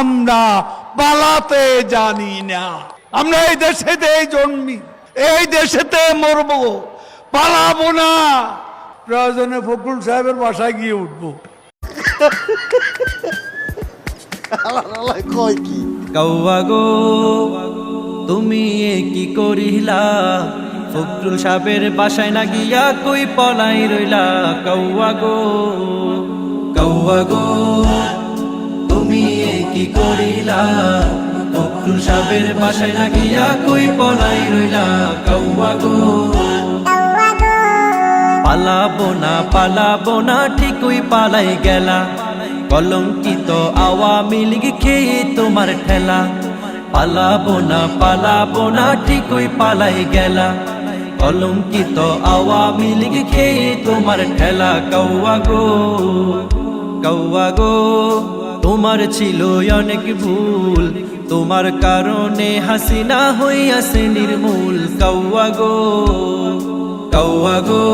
আমরা পালাতে জানি না। আমরা এই দেশেতে জন্মি, এই দেশেতে মরব। পালাবো না। প্রয়োজনে ফখরুল সাহেবের বাসায় গিয়ে উঠবো। তুমি কি করিলা? ফখরুল সাহেবের বাসায় না গিয়া কই পলাই রইলা? কৌয়া গো কৌয়া গো। কি করিলা ফখরুল সাহেবের বাসায় না গিয়া কই পলাই রইলা? কৌয়া গো। পালাবো না পালাবো না ঠিকই পালাই গেলা। কলঙ্কিত আওয়ামী লীগ খেয়ে তোমার ঠেলা। পালাবো না পালাবো না ঠিকই পালাই গেলা। কলঙ্কিত আওয়ামী লীগ খেয়ে তোমার ঠেলা। কৌয়া গো কৌয়া গো। তোমার ছিল অনেক ভুল। তোমার কারণে হাসিনা হইয়াছে নির্মূল। কৌয়া গো কৌয়া গো,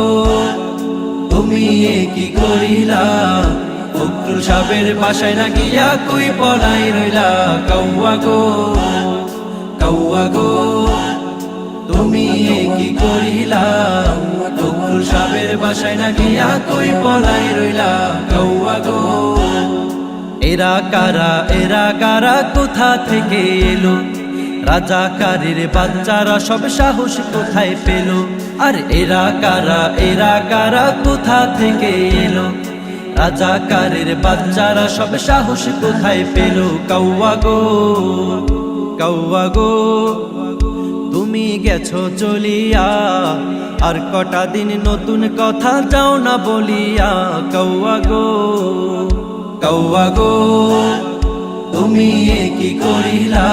তুমি কি করিলা? ফখরুল সাহেবের বাসায় না গিয়া কই পলাই রইলা? কৌয়া গো কৌয়া গো, তুমি কি করিলা? ফখরুল সাহেবের বাসায় না গিয়া কই পলাই রইলা? কৌয়া গো এরা কারা এরা কারা, কোথা থেকে এলো? রাজাকারের বাচ্চারা সব সাহস কোথায় পেল? আর এরা কারা এরা কারা, কোথা থেকে এলো? রাজাকারের বাচ্চারা সব সাহস কোথায় পেল? কৌয়া গো কৌয়া গো, তুমি গেছো চলিয়া, আর কটা দিন নতুন কথা যাও না বলিয়া কৌয়া গো। গো তুমি কি করিলা?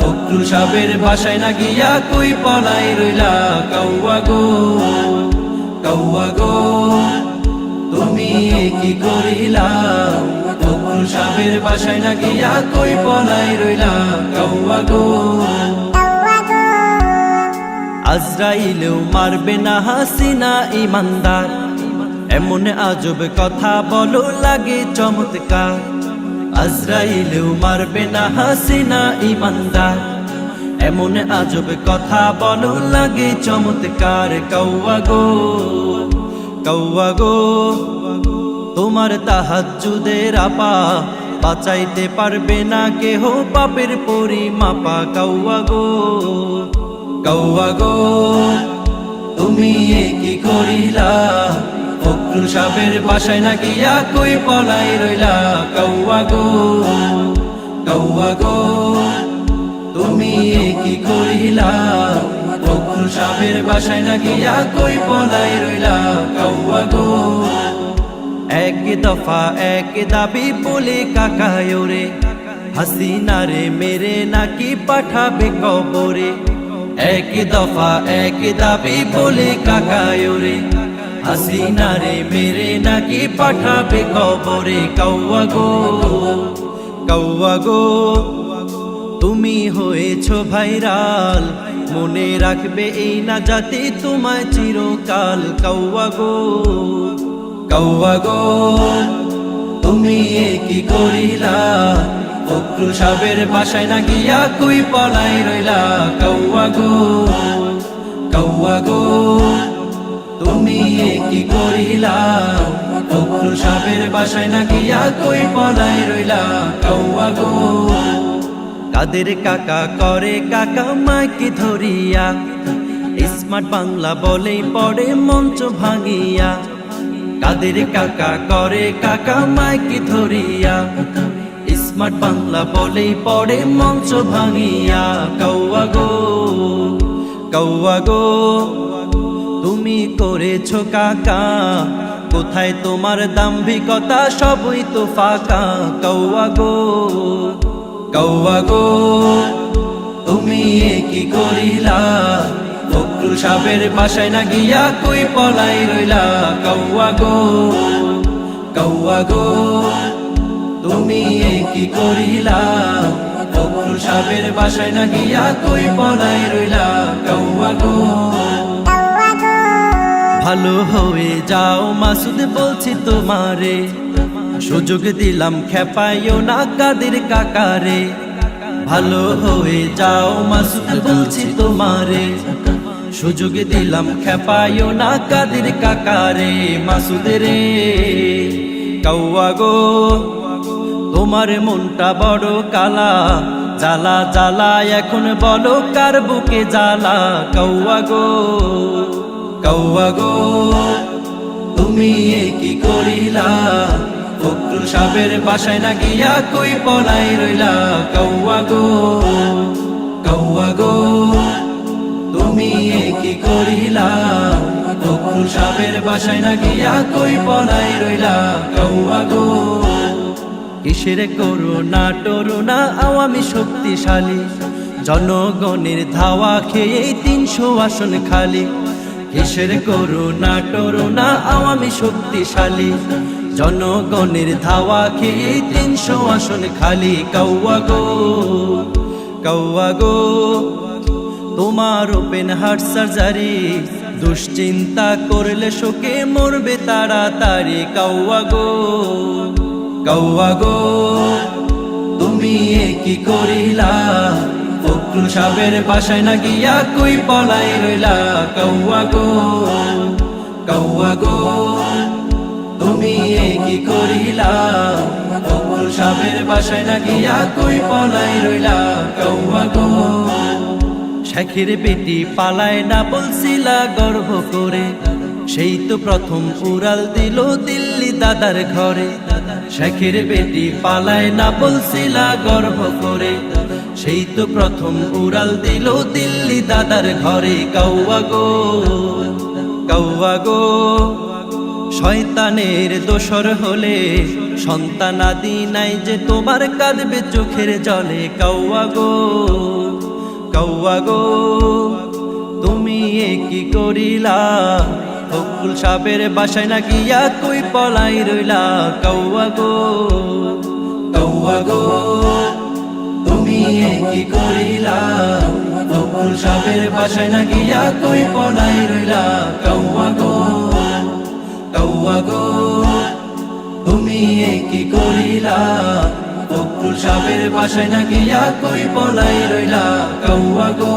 ফখরুল সাহেবের বাসায় না গিয়া কই পলাই রইলা? কৌয়া গো তুমি কি করিলা? ফখরুল সাহেবের বাসায় না গিয়া কই পলাই রইলা? কৌয়া গো আজরাইলেও মারবে না হাসিনা ইমানদার। এমন আজব কথা বলো, লাগে চমৎকার। আজরাইলেও মারবে না হাসিনা ইমানদার। এমন আজব কথা বলো, লাগে চমৎকার। কৌয়া গো কৌয়া গো, তোমার তাহাজুদের আপা বাঁচাইতে পারবে না কেহ, পাপের পরিমাপা। কৌয়া গো কৌয়া গো, তুমি কি করিলা? ফখরুল সাহেবের বাসায় না গিয়া কই পলাই রইলা কৌয়া গো কৌয়া গো, তুমি কি করিলা? ফখরুল সাহেবের বাসায় না গিয়া কই পলাই রইলা কৌয়া গো। এক দফা এক দাবি বলে কাকায় রে হাসিনা রে মেরে নাকি পাঠাবে কবরে? এক দফা এক দাবি বলে কাকায় রে হাসিনা রে মেরে নাকি পাঠাবে কবরে কৌয়া গো কৌয়া গো। তুমি হয়েছ ভাইরাল, মনে রাখবে এই না যাতে তোমায় চিরকাল। কৌয়া গো কৌয়া গো। তুমি কি করিলা? ফখরুল সাহেবের বাসায় না গিয়া কই পলাই রইলা? কৌয়া গো কৌয়া গো। তুমি কি করিলা? ফখরুল সাহেবের বাসায় নাকি কই পলাই রইলা? কৌয়া গো, কাদের কাকা করে কাকা মাইকে ধরিয়া? স্মার্ট বাংলা বলেই পড়ে মঞ্চ ভাঙিয়া। কাদের কাকা করে কাকা মাইকে ধরিয়া? স্মার্ট বাংলা বলেই পড়ে মঞ্চ ভাঙিয়া। কৌয়া গো কৌয়া গো তুমি করেছ কাকা। কোথায় তোমার দাম্ভিকতা? সবই তো ফাঁকা। কৌয়া গো কৌয়া গো, তুমি কি করিলা? ফখরুল সাহেবের বাসায় না গিয়া কই পলাই রইলা। কৌয়া গো কৌয়া গো, তুমি কি করিলা? ফখরুল সাহেবের বাসায় না গিয়া কই পলাই রইলা। কৌয়া গো ভালো হয়ে যাও, মাসুদ বলছি তোমারে। সুযোগ দিলাম, খেপাইও না কাদের কাকারে। ভালো হয়ে যাও, মাসুদ বলছি তোমারে। সুযোগ দিলাম, খেপাইও না কাদের কাকারে। মাসুদ রে, কাউয়া গো, তোমার মনটা বড় কালা। জ্বালা জ্বালা, এখন বলো কার বুকে জ্বালা। কৌয়া গো কৌয়া গো তুমি কি করিলা? ফকরুল সাহেবের বাসায় না গিয়া কই পলাই রইলা? কৌয়া গো কৌয়া গো তুমি কি করিলা? ফকরুল সাহেবের বাসায় না গিয়া কই পলাই রইলা? কৌয়া গো কিসের করোনা টরোনা আওয়ামী শক্তিশালী। জনগণের ধাওয়া খেয়ে তিনশো আসন খালি। কিসের করোনা টরোনা আওয়ামী শক্তিশালী। জনগণের ধাওয়া খেয়ে তিনশো আসন খালি। কৌয়া গো কৌয়া গো, তোমার ওপেন হার্ট সার্জারি। দুশ্চিন্তা করলে শোকে মরবে তাড়াতাড়ি। কাউয়া গো কাউয়া গো, তুমি কি করিলা? ফকরুল সাহেবের বাসায় না গিয়া কই পলাই রইলা? কাউয়া গো কাউয়া গো, তুমি কি করিলা? ফকরুল সাহেবের বাসায় না গিয়া কই পলাই রইলা? কাউয়া গো, শেখের বেটি পালায় না বলছিলা গর্ব করে। সেই তো প্রথম উড়াল দিল দিল্লি দাদার ঘরে। শেখের বেটি পালায় না বলছিলা গর্ব করে। সেই তো প্রথম উড়াল দিল দিল্লি দাদার ঘরে, কাউয়া গো কাউয়া গো। শয়তানের দোসর হলে সন্তান আদি নাই যে তোমার কাঁদবে চোখের জলে। কাউয়া গো কৌয়া গো, তুমি এ কি করিলা? ফকুল সাহেবের বাসায় না গিয়া কই পলাই রইলা? কৌয়া গো কৌয়া গো। এ কি করিলাম? ফকুল সাহেবের বাসায় না গিয়া কই পলাই রইলা। কৌয়া গো কৌয়া গো, তুমি কি করিলা? বকুল সাপের পাশে না গিয়া কই পলাই রইলা। কৌয়া গো